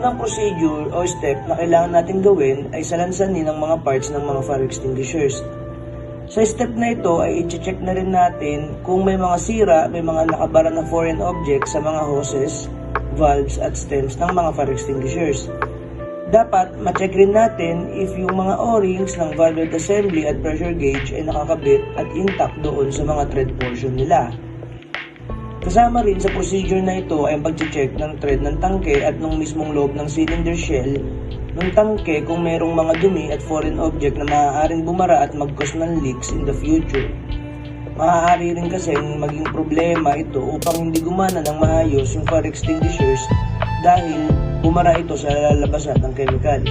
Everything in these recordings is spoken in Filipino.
unang procedure o step na kailangan natin gawin ay salansanin ang mga parts ng mga fire extinguishers. Sa step na ito ay i-check na rin natin kung may mga sira, may mga nakabara na foreign objects sa mga hoses, valves at stems ng mga fire extinguishers. Dapat ma-check rin natin if yung mga o-rings ng valve assembly at pressure gauge ay nakakabit at intact doon sa mga thread portion nila. Kasama rin sa procedure na ito ay ang pag-check ng thread ng tangke at ng mismong loob ng cylinder shell ng tangke kung mayroong mga dumi at foreign object na maaaring bumara at mag-cause ng leaks in the future. Maaari rin kasi maging problema ito upang hindi gumana ng maayos yung fire extinguishers dahil bumara ito sa lalabasan ng chemical.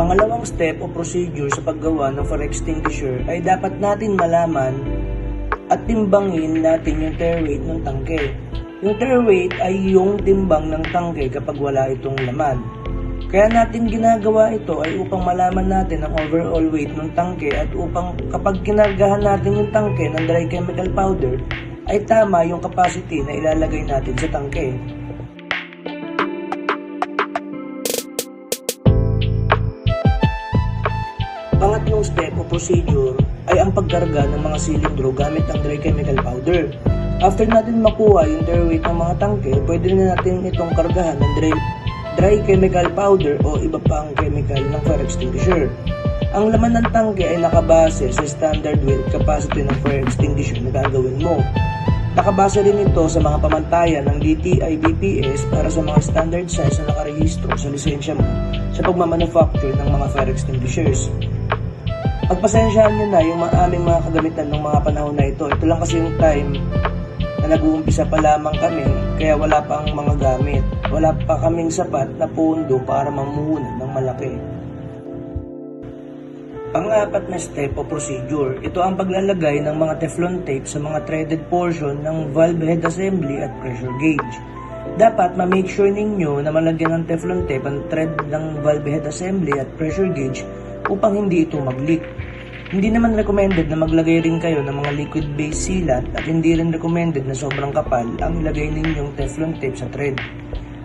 Pangalawang step o procedure sa paggawa ng fire extinguisher ay dapat natin malaman at timbangin natin yung tear weight ng tangke. Yung tear weight ay yung timbang ng tangke kapag wala itong laman. Kaya natin ginagawa ito ay upang malaman natin ang overall weight ng tangke at upang kapag kinargahan natin yung tangke ng dry chemical powder ay tama yung capacity na ilalagay natin sa tangke. Pangatlong step o procedure ay ang pagkarga ng mga silindro gamit ang dry chemical powder. After natin makuha yung dry weight ng mga tangke, pwede na natin itong kargahan ng dry, dry chemical powder o iba pang chemical ng fire extinguisher. Ang laman ng tangke ay nakabase sa standard weight capacity ng fire extinguisher na gagawin mo. Nakabase rin ito sa mga pamantayan ng DTI BPS para sa mga standard size na nakarehistro sa lisensya mo sa pagmamanufacture ng mga fire extinguishers. Pagpasensyahan nyo na yung mga aming mga kagamitan ng mga panahon na ito. Ito lang kasi yung time na nag-uumpisa pa lamang kami kaya wala pa ang mga gamit. Wala pa kaming sapat na pondo para mamuhunan ng malaki. Pangapat na step o procedure, ito ang paglalagay ng mga Teflon tape sa mga threaded portion ng valve head assembly at pressure gauge. Dapat ma-make sure ninyo na malagyan ng Teflon tape ang thread ng valve head assembly at pressure gauge upang hindi ito mag-leak. Hindi naman recommended na maglagay rin kayo ng mga liquid-based sealant at hindi rin recommended na sobrang kapal ang ilagay ninyong Teflon tape sa thread.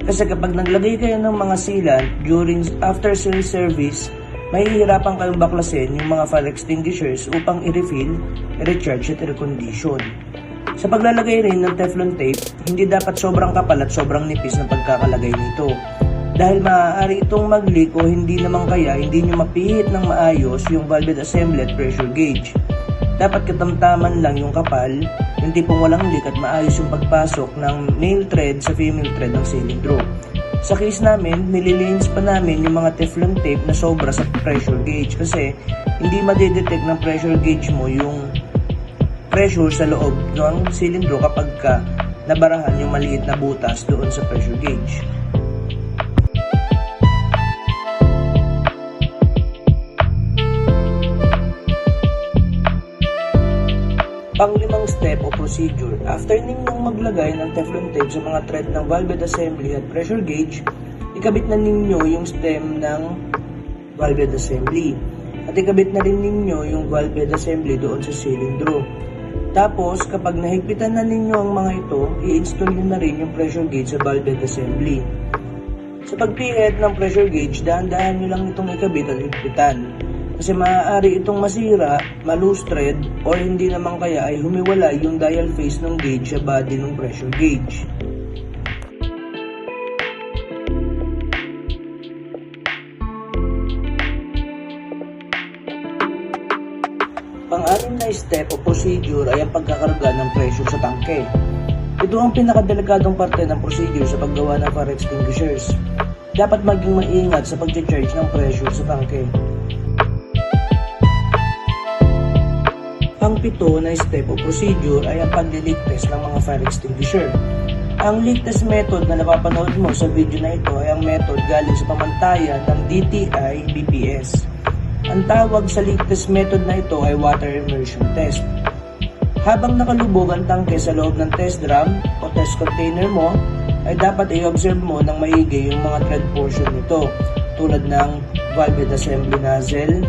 Kasi kapag naglagay kayo ng mga sealant during after sale service, mahihirapan kayong baklasin yung mga fire extinguishers upang i-refill, i-recharge at i-recondition. Sa paglalagay rin ng Teflon tape, hindi dapat sobrang kapal at sobrang nipis ng pagkakalagay nito. Dahil maaari itong mag-leak o hindi naman kaya hindi nyo mapihit ng maayos yung valve assembly at pressure gauge. Dapat katamtaman lang yung kapal, yung tipong walang leak at maayos yung pagpasok ng male thread sa female thread ng silindro. Sa case namin, nililins pa namin yung mga Teflon tape na sobra sa pressure gauge kasi hindi madidetect ng pressure gauge mo yung pressure sa loob ng silindro kapag ka nabarahan yung maliit na butas doon sa pressure gauge. Panglimang step o procedure, after ninyong maglagay ng Teflon tape sa mga thread ng valve assembly at pressure gauge, ikabit na ninyo yung stem ng valve assembly. At ikabit na rin ninyo yung valve assembly doon sa silindro. Tapos, kapag nahigpitan na ninyo ang mga ito, i-install nyo na rin yung pressure gauge sa valve assembly. Sa pagpihit ng pressure gauge, dahan-dahan nyo lang itong ikabit at higpitan. Kasi maaari itong masira, ma-loose thread, or hindi naman kaya ay humiwalay yung dial face ng gauge sa body ng pressure gauge. Na step o procedure ay ang pagkakarga ng pressure sa tangke. Ito ang pinakadelikadong parte ng procedure sa paggawa ng fire extinguishers. Dapat maging maingat sa pag-charge ng pressure sa tangke. Ang pito na step o procedure ay ang test ng mga fire extinguisher. Ang test method na napapanood mo sa video na ito ay ang method galing sa pamantayan ng DTI BPS. Ang tawag sa test method na ito ay water immersion test. Habang nakalubog ang tangke sa loob ng test drum o test container mo, ay dapat i-observe mo ng maigi yung mga thread portion nito tulad ng valve assembly nozzle,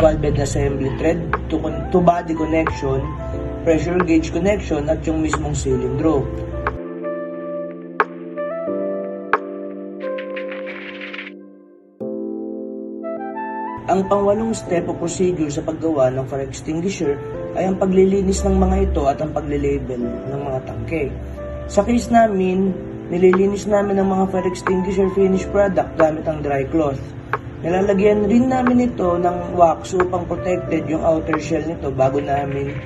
valve assembly thread to, to body connection, pressure gauge connection at yung mismong silindro. Ang pangwalong step o procedure sa paggawa ng fire extinguisher ay ang paglilinis ng mga ito at ang paglilabel ng mga tangke. Sa case namin, nililinis namin ang mga fire extinguisher finished product gamit ang dry cloth. Nilalagyan rin namin ito ng wax upang protected yung outer shell nito bago namin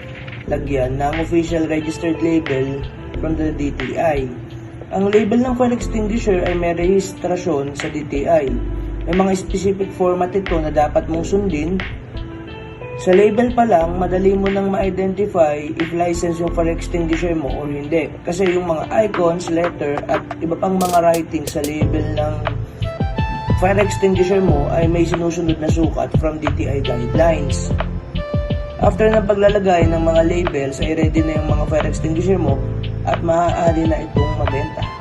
lagyan ng official registered label from the DTI. Ang label ng fire extinguisher ay may rehistrasyon sa DTI. May mga specific format ito na dapat mong sundin. Sa label pa lang, madali mo nang ma-identify if license yung fire extinguisher mo or hindi. Kasi yung mga icons, letter, at iba pang mga writing sa label ng fire extinguisher mo ay may sinusunod na sukat from DTI guidelines. After ng paglalagay ng mga labels ay ready na yung mga fire extinguisher mo at maaari na itong mabenta.